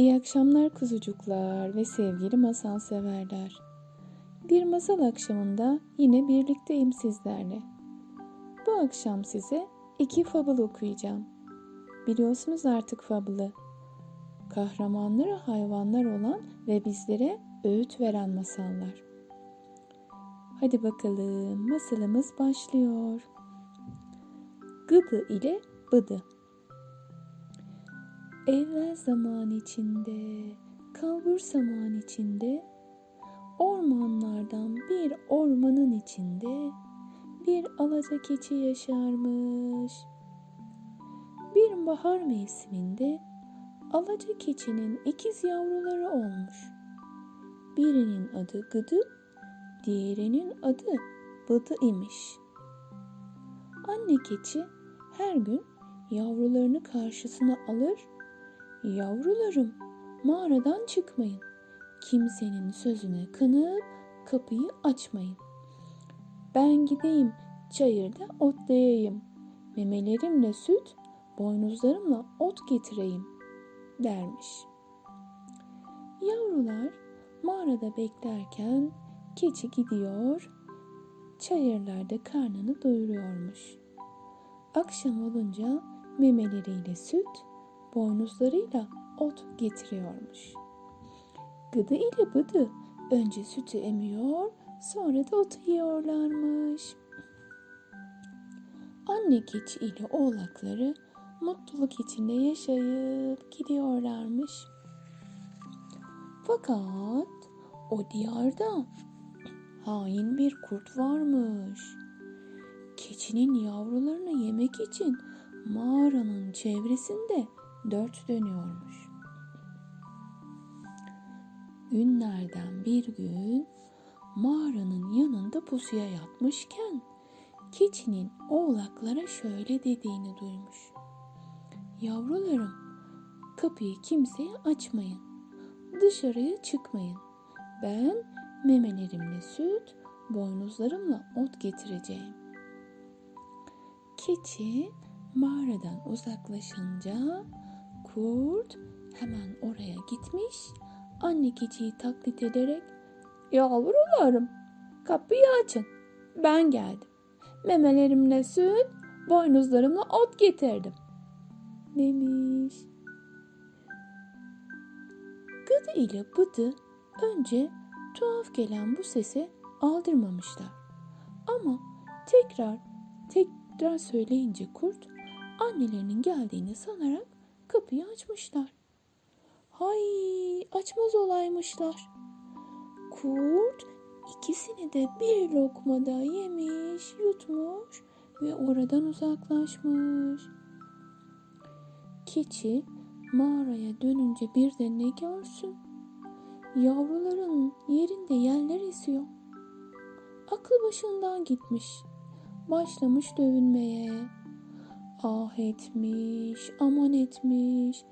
İyi akşamlar kuzucuklar ve sevgili masal severler. Bir masal akşamında yine birlikteyim sizlerle. Bu akşam size iki fable okuyacağım. Biliyorsunuz artık fable'ı. Kahramanları hayvanlar olan ve bizlere öğüt veren masallar. Hadi bakalım masalımız başlıyor. Gıdı ile Bıdı Evvel zaman içinde, kalbur zaman içinde, ormanlardan bir ormanın içinde bir alaca keçi yaşarmış. Bir bahar mevsiminde alaca keçinin ikiz yavruları olmuş. Birinin adı Gıdı, diğerinin adı Bıdı imiş. Anne keçi her gün yavrularını karşısına alır Yavrularım, mağaradan çıkmayın. Kimsenin sözüne kanıp kapıyı açmayın. Ben gideyim çayırda otlayayım. Memelerimle süt, boynuzlarımla ot getireyim dermiş. Yavrular mağarada beklerken keçi gidiyor, çayırlarda karnını doyuruyormuş. Akşam olunca memeleriyle süt, boynuzlarıyla ot getiriyormuş. Gıdı ile bıdı önce sütü emiyor, sonra da otu yiyorlarmış. Anne keçi ile oğlakları mutluluk içinde yaşayıp gidiyorlarmış. Fakat o diyarda hain bir kurt varmış. Keçinin yavrularını yemek için mağaranın çevresinde dört dönüyormuş. Günlerden bir gün mağaranın yanında pusuya yatmışken keçinin oğlaklara şöyle dediğini duymuş. Yavrularım kapıyı kimseye açmayın. Dışarıya çıkmayın. Ben memelerimle süt, boynuzlarımla ot getireceğim. Keçi mağaradan uzaklaşınca Kurt hemen oraya gitmiş, anne keçiyi taklit ederek ''Yavrularım, kapıyı açın, ben geldim. Memelerimle süt, boynuzlarımla ot getirdim.'' demiş. Gıdı ile Bıdı önce tuhaf gelen bu sese aldırmamışlar. Ama tekrar tekrar söyleyince kurt annelerinin geldiğini sanarak kapıyı açmışlar. Hay açmaz olaymışlar. Kurt ikisini de bir lokmada yemiş, yutmuş ve oradan uzaklaşmış. Keçi mağaraya dönünce bir de ne görsün? Yavruların yerinde yerler esiyor. Aklı başından gitmiş. Başlamış dövünmeye. Ah etmiş, aman etmiş.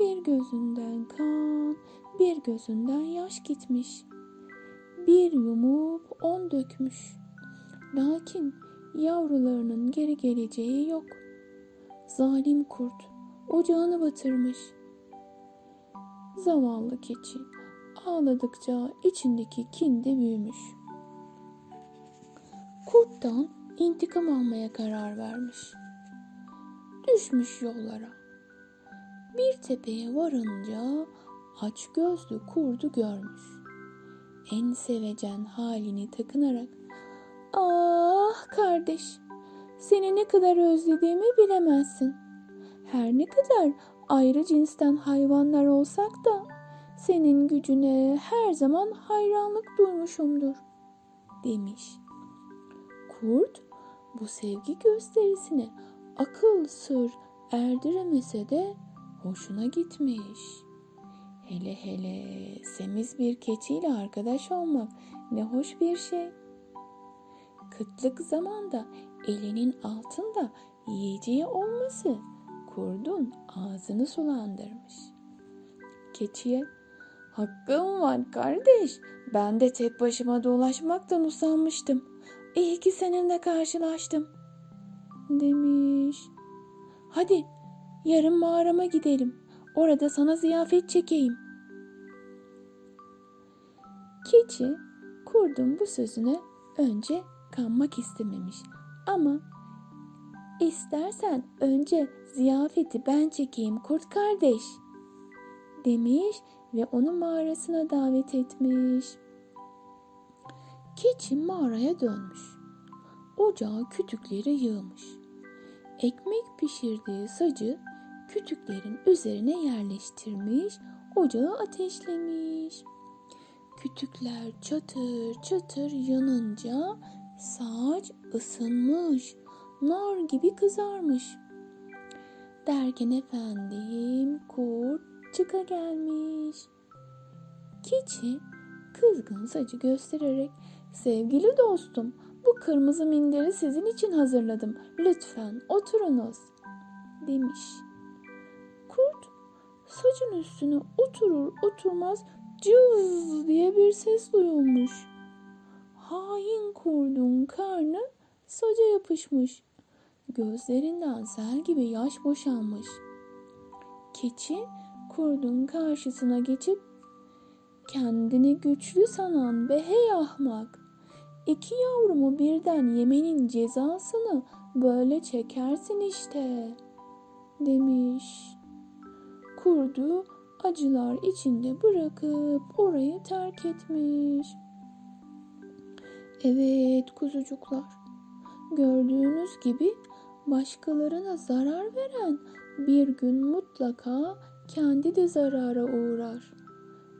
Bir gözünden kan, bir gözünden yaş gitmiş. Bir yumup on dökmüş. Lakin yavrularının geri geleceği yok. Zalim kurt ocağını batırmış. Zavallı keçi ağladıkça içindeki kin de büyümüş. Kurttan intikam almaya karar vermiş düşmüş yollara. Bir tepeye varınca aç gözlü kurdu görmüş. En sevecen halini takınarak Ah kardeş seni ne kadar özlediğimi bilemezsin. Her ne kadar ayrı cinsten hayvanlar olsak da senin gücüne her zaman hayranlık duymuşumdur demiş. Kurt bu sevgi gösterisine akıl sır erdiremese de hoşuna gitmiş. Hele hele semiz bir keçiyle arkadaş olmak ne hoş bir şey. Kıtlık zamanda elinin altında yiyeceği olması kurdun ağzını sulandırmış. Keçiye hakkım var kardeş ben de tek başıma dolaşmaktan usanmıştım. İyi ki seninle karşılaştım demiş. Hadi yarın mağarama gidelim. Orada sana ziyafet çekeyim. Keçi kurdun bu sözüne önce kanmak istememiş. Ama istersen önce ziyafeti ben çekeyim kurt kardeş demiş ve onu mağarasına davet etmiş. Keçi mağaraya dönmüş. Ocağa kütükleri yığmış. Ekmek pişirdiği sacı kütüklerin üzerine yerleştirmiş, ocağı ateşlemiş. Kütükler çatır çatır yanınca saç ısınmış, nar gibi kızarmış. Derken efendim kurt çıka gelmiş. Keçi kızgın sacı göstererek sevgili dostum bu kırmızı minderi sizin için hazırladım. Lütfen oturunuz demiş. Kurt sacın üstüne oturur oturmaz cız diye bir ses duyulmuş. Hain kurdun karnı saca yapışmış. Gözlerinden sel gibi yaş boşanmış. Keçi kurdun karşısına geçip kendini güçlü sanan be hey ahmak. İki yavrumu birden yemenin cezasını böyle çekersin işte demiş. Kurdu acılar içinde bırakıp orayı terk etmiş. Evet kuzucuklar. Gördüğünüz gibi başkalarına zarar veren bir gün mutlaka kendi de zarara uğrar.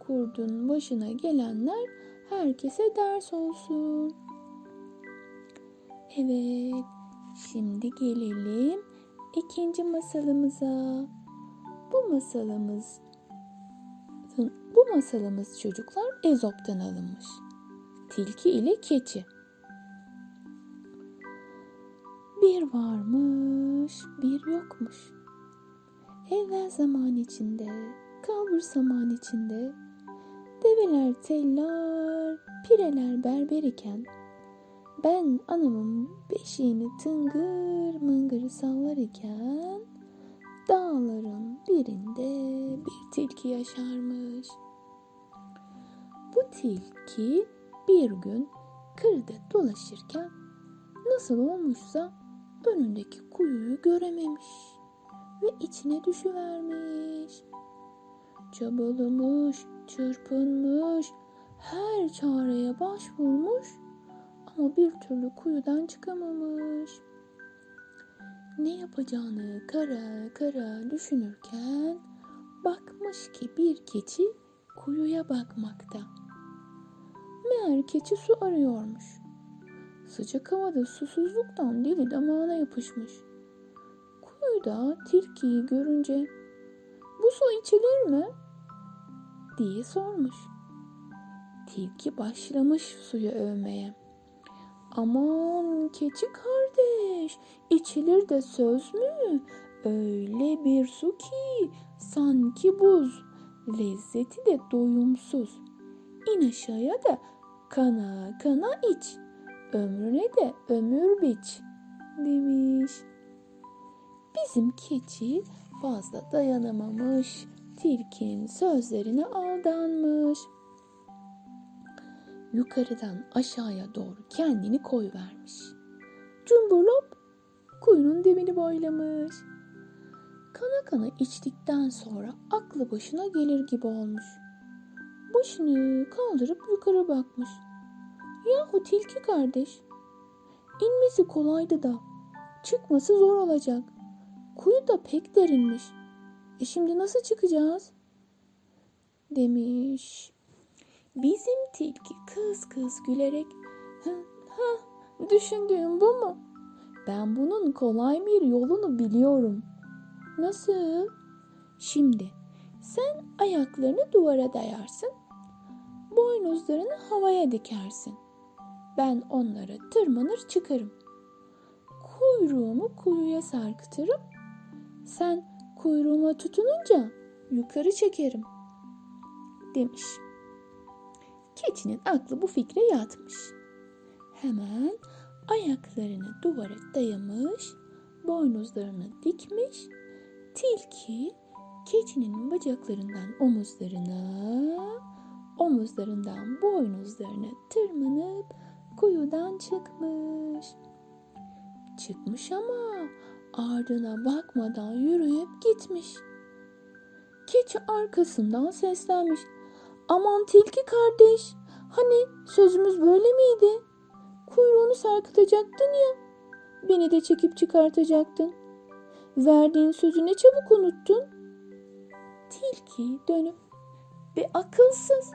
Kurdun başına gelenler herkese ders olsun. Evet, şimdi gelelim ikinci masalımıza. Bu masalımız bu masalımız çocuklar Ezop'tan alınmış. Tilki ile keçi. Bir varmış, bir yokmuş. Evvel zaman içinde, kalbur zaman içinde, develer tellar, pireler berber iken, ben anamın beşiğini tıngır mıngır sallar iken, dağların birinde bir tilki yaşarmış. Bu tilki bir gün kırda dolaşırken nasıl olmuşsa önündeki kuyuyu görememiş ve içine düşüvermiş. Çabalamış, çırpınmış, her çareye başvurmuş ama bir türlü kuyudan çıkamamış. Ne yapacağını kara kara düşünürken bakmış ki bir keçi kuyuya bakmakta. Meğer keçi su arıyormuş. Sıcak havada susuzluktan dili damağına yapışmış. Kuyuda tilkiyi görünce bu su içilir mi? Diye sormuş. Tilki başlamış suyu övmeye. Aman keçi kardeş, içilir de söz mü? Öyle bir su ki sanki buz, lezzeti de doyumsuz. İn aşağıya da kana kana iç, ömrüne de ömür biç demiş. Bizim keçi fazla dayanamamış, tilkinin sözlerine aldanmış. Yukarıdan aşağıya doğru kendini koyvermiş. Cumburlop kuyunun dibini boylamış. Kana kana içtikten sonra aklı başına gelir gibi olmuş. Başını kaldırıp yukarı bakmış. Yahu tilki kardeş, inmesi kolaydı da çıkması zor olacak. Kuyu da pek derinmiş. E şimdi nasıl çıkacağız? Demiş. Bizim tilki kız kız gülerek ha, ha düşündüğüm bu mu? Ben bunun kolay bir yolunu biliyorum. Nasıl? Şimdi sen ayaklarını duvara dayarsın. Boynuzlarını havaya dikersin. Ben onlara tırmanır çıkarım. Kuyruğumu kuyuya sarkıtırım. Sen kuyruğuma tutununca yukarı çekerim demiş. Keçinin aklı bu fikre yatmış. Hemen ayaklarını duvara dayamış, boynuzlarını dikmiş. Tilki keçinin bacaklarından omuzlarına, omuzlarından boynuzlarına tırmanıp kuyudan çıkmış. Çıkmış ama ardına bakmadan yürüyüp gitmiş. Keçi arkasından seslenmiş. Aman tilki kardeş, hani sözümüz böyle miydi? Kuyruğunu sarkıtacaktın ya. Beni de çekip çıkartacaktın. Verdiğin sözü ne çabuk unuttun. Tilki dönüp bir akılsız.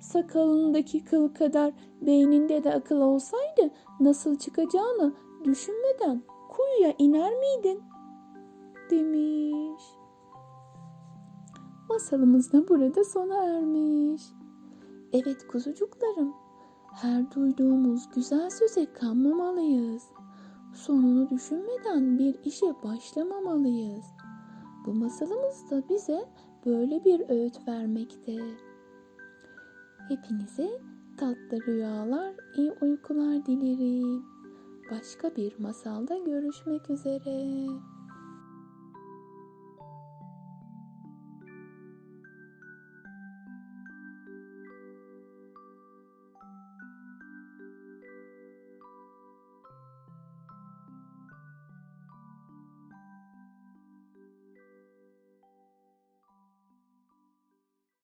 Sakalındaki kıl kadar beyninde de akıl olsaydı nasıl çıkacağını düşünmeden kuyuya iner miydin? Demiş. Masalımız da burada sona ermiş. Evet kuzucuklarım, her duyduğumuz güzel söze kanmamalıyız. Sonunu düşünmeden bir işe başlamamalıyız. Bu masalımız da bize böyle bir öğüt vermekte. Hepinize tatlı rüyalar, iyi uykular dilerim. Başka bir masalda görüşmek üzere.